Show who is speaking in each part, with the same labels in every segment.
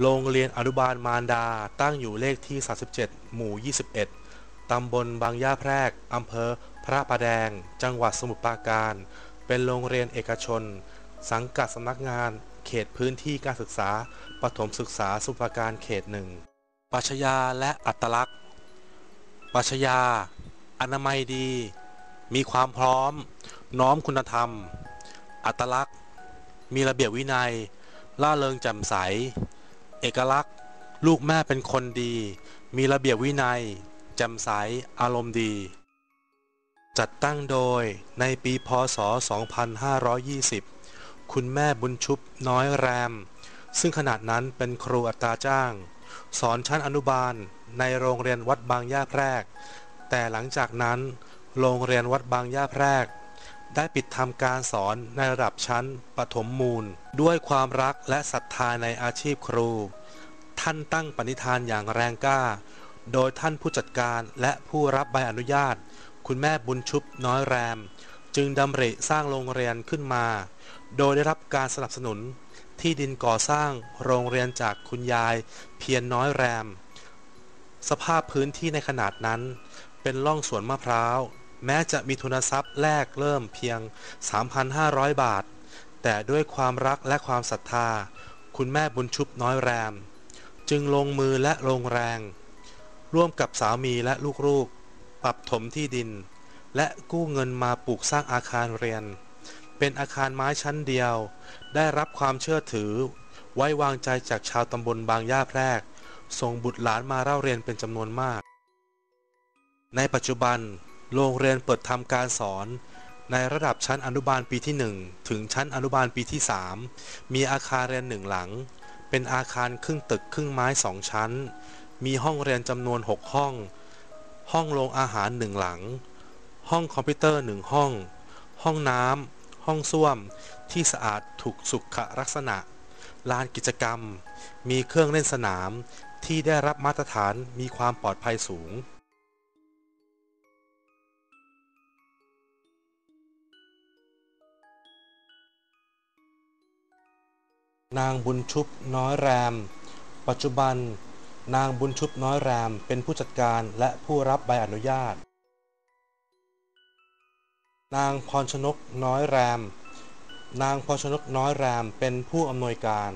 Speaker 1: โรงเรียนอนุบาลมารดาตั้งอยู่เลขที่ 37 หมู่ 21 ตำบลบางย่าแพรก อำเภอพระประแดง จังหวัดสมุทรปราการ เป็นโรงเรียนเอกชน สังกัดสำนักงาน เขตพื้นที่การศึกษา ปฐมศึกษาสมุทรปราการเขตหนึ่ง ปัชญาและอัตลักษณ์ ปัชญา อนามัยดี มีความพร้อม น้อมคุณธรรม อัตลักษณ์ มีระเบียบวินัย ล่าเริงแจ่มใส เอกลักษณ์ ลูกแม่เป็นคนดี มีระเบียบวินัยแจ่มใสอารมณ์ดี จัดตั้งโดยในปีพศ 2520 คุณแม่บุญชุบน้อยแรม ซึ่งขนาดนั้นเป็นครูอัตราจ้าง สอนชั้นอนุบาลในโรงเรียนวัดบางย่าแพรก แต่หลังจากนั้น โรงเรียนวัดบางย่าแพรก ได้ปิดทำการสอนในระดับชั้นปฐมมูล ด้วยความรักและศรัทธาในอาชีพครู ท่านตั้งปณิธานอย่างแรงกล้า โดยท่านผู้จัดการและผู้รับใบอนุญาต คุณแม่บุญชุบน้อยแรม จึงดำริสร้างโรงเรียนขึ้นมา โดยได้รับการสนับสนุนที่ดินก่อสร้างโรงเรียนจากคุณยายเพียรน้อยแรม สภาพพื้นที่ในขนาดนั้น เป็นร่องสวนมะพร้าว แม้จะมีทุนทรัพย์แรกเริ่มเพียง 3,500 บาท แต่ด้วยความรักและความศรัทธา คุณแม่บุญชุบน้อยแรม จึงลงมือและลงแรง ร่วมกับสามีและลูกๆ ปรับถมที่ดิน และกู้เงินมาปลูกสร้างอาคารเรียน เป็นอาคารไม้ชั้นเดียว ได้รับความเชื่อถือ ไว้วางใจจากชาวตำบลบางย่าแพรก ส่งบุตรหลานมาเล่าเรียนเป็นจำนวนมาก ในปัจจุบัน โรงเรียนเปิดทำการสอนในระดับชั้นอนุบาลปีที่ 1 ถึงชั้นอนุบาลปีที่ 3 มีอาคารเรียนหนึ่งหลัง เป็นอาคารครึ่งตึกครึ่งไม้สองชั้น มีห้องเรียนจำนวน 6 ห้อง ห้องโรงอาหารหนึ่งหลัง ห้องคอมพิวเตอร์หนึ่งห้อง ห้องน้ำห้องส้วม ที่สะอาดถูกสุขลักษณะ ลานกิจกรรม มีเครื่องเล่นสนามที่ได้รับมาตรฐานมีความปลอดภัยสูง นางบุญชุบน้อยแรม ปัจจุบัน นางบุญชุบน้อยแรม เป็นผู้จัดการและผู้รับใบอนุญาต นางพรชนกน้อยแรม นางพรชนกน้อยแรม เป็นผู้อำนวยการ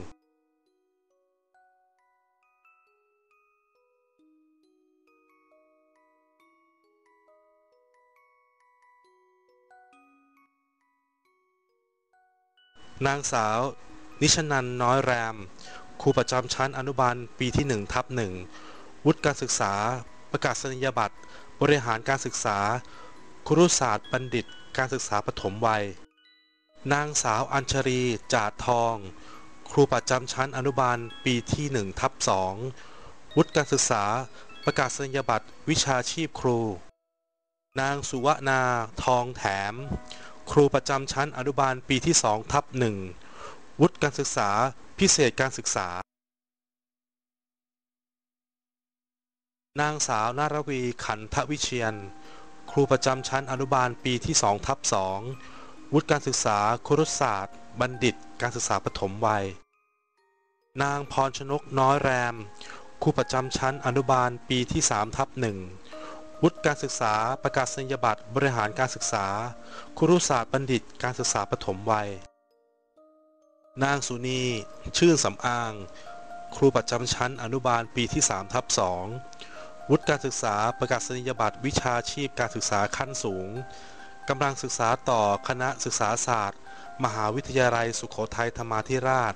Speaker 1: นางสาว นิชนันน้อยแรม ครูประจำชั้นอนุบาลปีที่ 1 ทับหนึ่งวุฒิการศึกษา ประกาศนียบัตร บริหารการศึกษา ครุศาสตร์บัณฑิต การศึกษาปฐมวัย นางสาวอัญชรีจาดทอง ครูประจำชั้นอนุบาลปีที่1ทับสองวุฒิการศึกษา ประกาศนียบัตร วิชาชีพครู นางสุวนาทองแถม ครูประจำชั้นอนุบาลปีที่2ทับหนึ่ง วุฒิการศึกษา พิเศษการศึกษา นางสาวนารวีขันทวิเชียน ครูประจำชั้นอนุบาลปีที่2ทับสองวุฒิการศึกษาครุศาสตร์ บัณฑิต การศึกษาปฐมวัย นางพรชนกน้อยแรม ครูประจำชั้นอนุบาลปีที่3ทับหนึ่งวุฒิการศึกษาประกาศนียบัตรบริหารการศึกษา ครุศาสตร์บัณฑิต การศึกษาปฐมวัย นางสุนี ชื่นสำอาง ครูประจำชั้นอนุบาลปีที่3ทับ2วุฒิการศึกษาประกาศนียบัตรวิชาชีพการศึกษาขั้นสูงกำลังศึกษาต่อคณะศึกษาศาสตร์ มหาวิทยาลัยสุโขทัยธรรมาธิราช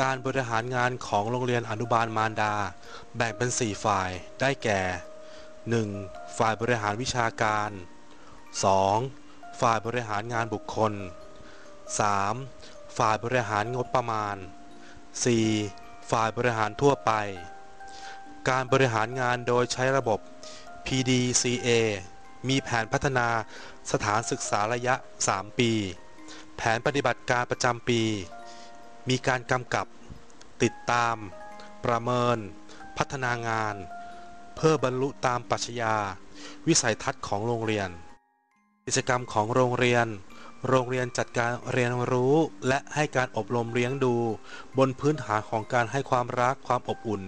Speaker 1: การบริหารงานของโรงเรียนอนุบาลมารดา แบ่งเป็น 4 ฝ่ายได้แก่ 1. ฝ่ายบริหารวิชาการ 2. ฝ่ายบริหารงานบุคคล 3. ฝ่ายบริหารงบประมาณ 4. ฝ่ายบริหารทั่วไป การบริหารงานโดยใช้ระบบ PDCA มีแผนพัฒนาสถานศึกษาระยะ 3 ปี แผนปฏิบัติการประจำปี มีการกำกับ ติดตาม ประเมิน พัฒนางาน เพื่อบรรลุตามปรัชญา วิสัยทัศน์ของโรงเรียน กิจกรรมของโรงเรียน โรงเรียนจัดการเรียนรู้และให้การอบรมเลี้ยงดู บนพื้นฐานของการให้ความรักความอบอุ่น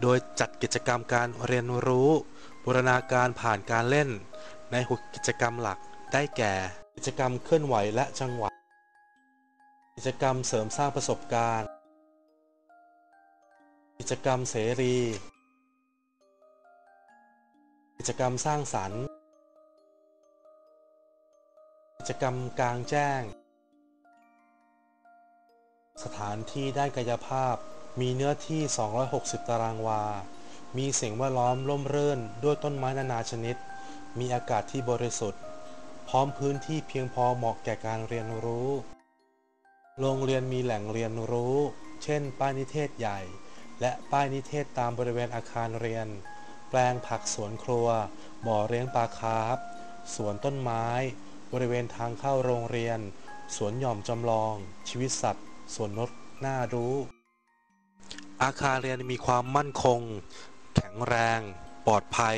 Speaker 1: โดยจัดกิจกรรมการเรียนรู้ บูรณาการผ่านการเล่น ในหัวกิจกรรมหลักได้แก่ กิจกรรมเคลื่อนไหวและจังหวะ กิจกรรมเสริมสร้างประสบการณ์ กิจกรรมเสรี กิจกรรมสร้างสรรค์ จกรรมกลางแจ้ง สถานที่ด้านกายภาพมีเนื้อที่ 260 ตารางวา มีเสิ่งแวดล้อมร่มรื่นด้วยต้นไม้นานาชนิด มีอากาศที่บริสุทธิ์ พร้อมพื้นที่เพียงพอเหมาะแก่การเรียนรู้ โรงเรียนมีแหล่งเรียนรู้ เช่น ป้ายนิเทศใหญ่ และป้ายนิเทศตามบริเวณอาคารเรียน แปลงผักสวนครัว บ่อเลี้ยงปลาคาร์ฟสวนต้นไม้ บริเวณทางเข้าโรงเรียน สวนหย่อมจำลอง ชีวิตสัตว์ สวนนกน่ารู้ อาคารเรียนมีความมั่นคง แข็งแรง ปลอดภัย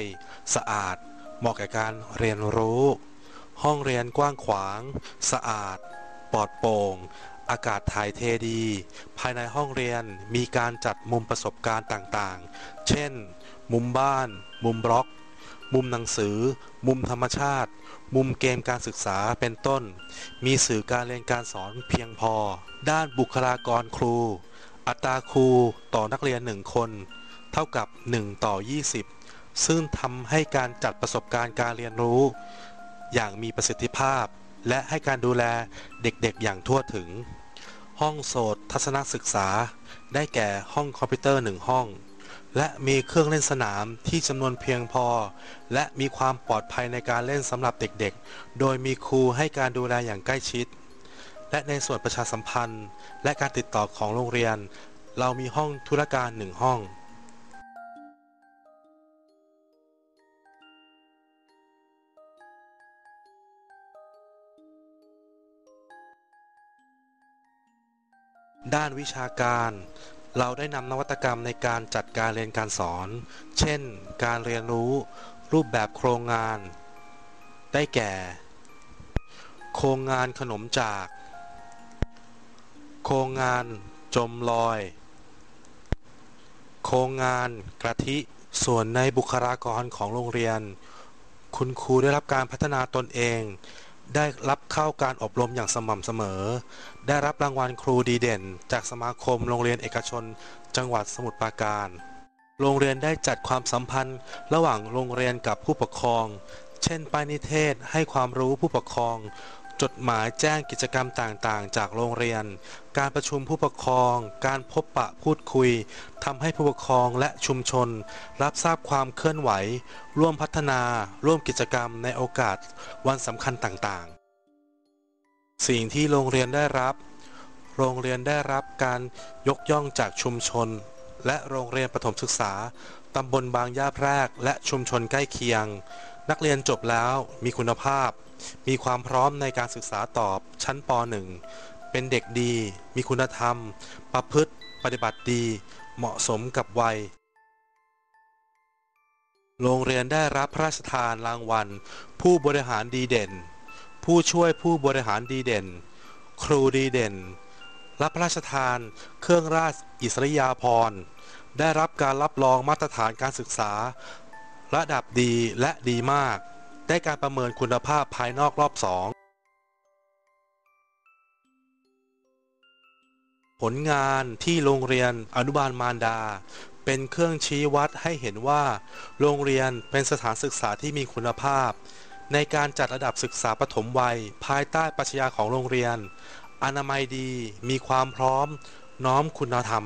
Speaker 1: สะอาด เหมาะแก่การเรียนรู้ ห้องเรียนกว้างขวาง สะอาด ปลอดโปร่ง อากาศถ่ายเทดี ภายในห้องเรียนมีการจัดมุมประสบการณ์ต่างๆ เช่น มุมบ้าน มุมบล็อก มุมหนังสือ มุมธรรมชาติ มุมเกมการศึกษาเป็นต้น มีสื่อการเรียนการสอนเพียงพอ ด้านบุคลากรครู อัตราครูต่อนักเรียนหนึ่งคน เท่ากับ 1 ต่อ 20 ซึ่งทำให้การจัดประสบการณ์การเรียนรู้ อย่างมีประสิทธิภาพ และให้การดูแลเด็กๆ อย่างทั่วถึง ห้องโสตทัศนศึกษา ได้แก่ห้องคอมพิวเตอร์หนึ่งห้อง และมีเครื่องเล่นสนามที่จำนวนเพียงพอ และมีความปลอดภัยในการเล่นสำหรับเด็กๆ โดยมีครูให้การดูแลอย่างใกล้ชิด และในส่วนประชาสัมพันธ์ และการติดต่อของโรงเรียน เรามีห้องธุรการหนึ่งห้องด้านวิชาการ เราได้นำนวัตกรรมในการจัดการเรียนการสอน เช่น การเรียนรู้ รูปแบบโครงงาน ได้แก่ โครงงานขนมจาก โครงงานจมลอย โครงงานกระทิส่วนในบุคลากรของโรงเรียน คุณครูได้รับการพัฒนาตนเอง ได้รับเข้าการอบรมอย่างสม่ำเสมอ ได้รับรางวัลครูดีเด่น จากสมาคมโรงเรียนเอกชน จังหวัดสมุทรปราการ โรงเรียนได้จัดความสัมพันธ์ ระหว่างโรงเรียนกับผู้ปกครอง เช่นป้ายนิเทศให้ความรู้ผู้ปกครอง จดหมายแจ้งกิจกรรมต่างๆ จากโรงเรียน การประชุมผู้ปกครอง การพบปะพูดคุยทำให้ผู้ปกครองและชุมชน รับทราบความเคลื่อนไหว ร่วมพัฒนา ร่วมกิจกรรมในโอกาสวันสำคัญต่างๆ สิ่งที่โรงเรียนได้รับ โรงเรียนได้รับการยกย่องจากชุมชน และโรงเรียนประถมศึกษาตำบลบางย่าแพรกและชุมชนใกล้เคียง นักเรียนจบแล้วมีคุณภาพ มีความพร้อมในการศึกษาต่อชั้นป .1 เป็นเด็กดี มีคุณธรรม ประพฤติปฏิบัติดี เหมาะสมกับวัย โรงเรียนได้รับพระราชทานรางวัล ผู้บริหารดีเด่น ผู้ช่วยผู้บริหารดีเด่น ครูดีเด่น รับพระราชทานเครื่องราชอิสริยาภรณ์ได้รับการรับรองมาตรฐานการศึกษา ระดับดีและดีมาก ได้การประเมินคุณภาพภายนอกรอบสองผลงานที่โรงเรียนอนุบาลมารดา เป็นเครื่องชี้วัดให้เห็นว่า โรงเรียนเป็นสถานศึกษาที่มีคุณภาพ ในการจัดระดับศึกษาปฐมวัย ภายใต้ปรัชญาของโรงเรียน อนามัยดี มีความพร้อม น้อมคุณธรรม